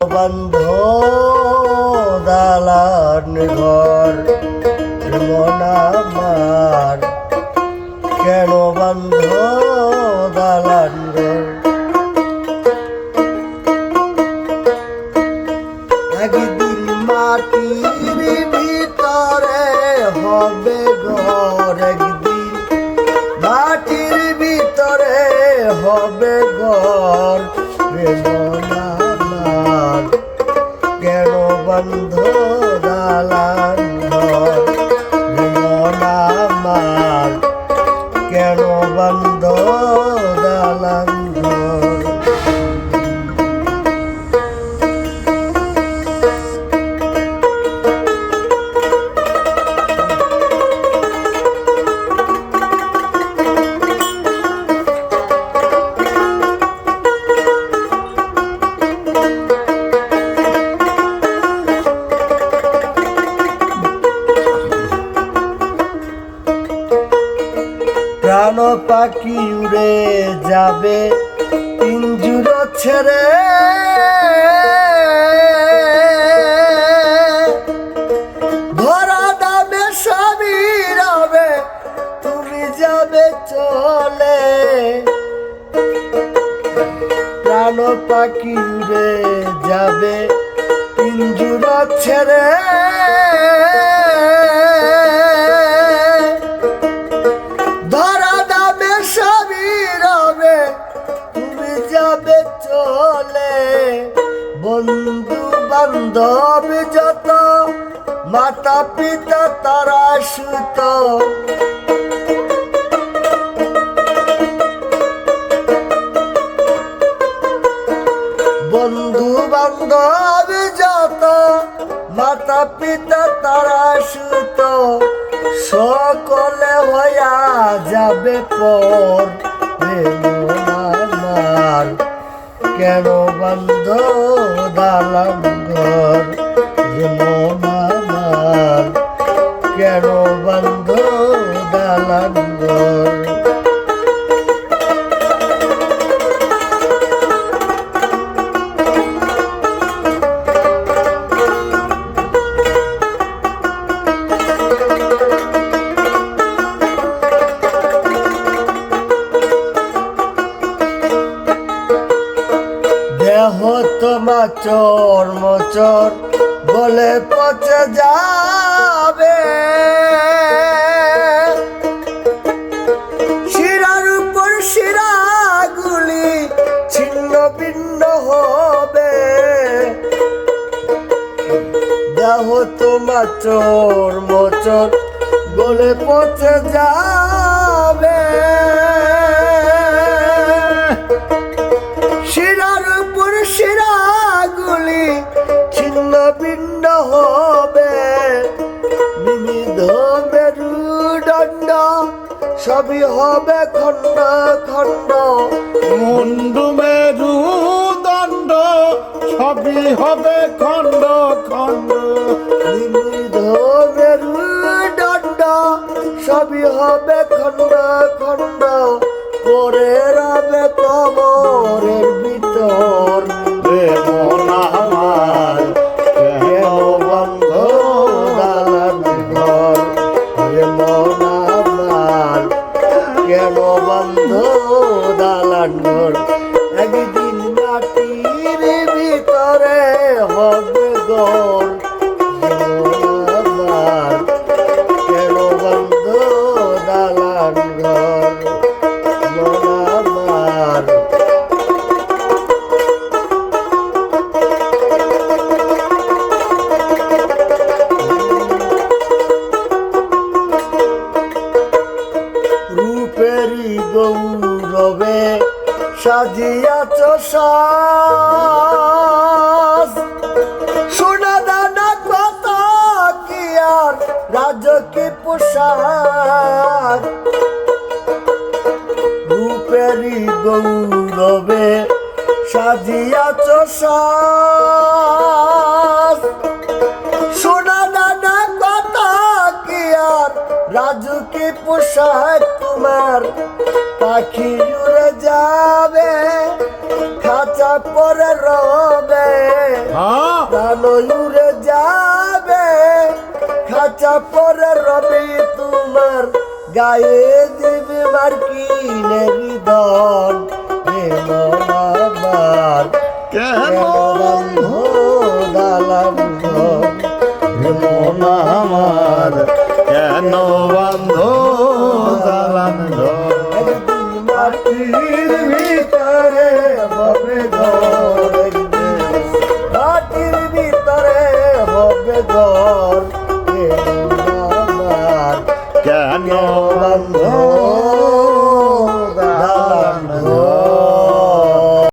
বন্ধ দালান ঘর মন আমার কেন বন্ধ দালান ঘর? একদিন মাটির ভিতরে হবে ঘর কেন বন্ধ প্রাণ পাখি উড়ে যাবে, পিঞ্জুর ছেড়ে। ধরা দাবে সবই রবে, তুমি যাবে চলে। প্রাণ পাখি উড়ে যাবে, পিঞ্জুর ছেড়ে। যত মাতা পিতা তারা সুত। বন্ধু বান্ধব যত মাতা পিতা তারা সুত। সকলে হইয়া যাবে পর আমার কেন বন্ধ দালাম ঘর? যেমন আমার কেন বন্ধ দালাম দেহ তোমা চোর বলে পচে যাবে। শিরার উপর শিরাগুলি ছিন্ন ভিন্ন হবে। দেহ তোমা চোর মোচর বলে পচে যাবে। ভিন্ন হবে। বিবিধ মেরুদণ্ড সবই হবে খণ্ড খণ্ড। মুন্ডু মেরু দণ্ড সবই হবে খণ্ড খণ্ড। বিবিধ মেরুদণ্ড সবই হবে খণ্ড খণ্ড। পরে রবে কবরের ভিতর। প্রেম আমার ঘর একদিন মাটির ভিতরে হবে গর কেন বন্ধ দালান ঘর? সাজিয়াছ সাজ। সোনা দানা কত কি আর রাজকি পোশাক? রূপেরই গৌরবে সাজিয়াছ সাজ। রাজুকে পোশাক তোমার পাখি উড়ে যাবে খাঁচা পরে রবে হ্যাঁ। ভালো উড়ে যাবে খাঁচা পরে রবে তোমার গায়ে দিবে মার্কিনে হৃদন আমার কেমন হো দালাম আমার গো।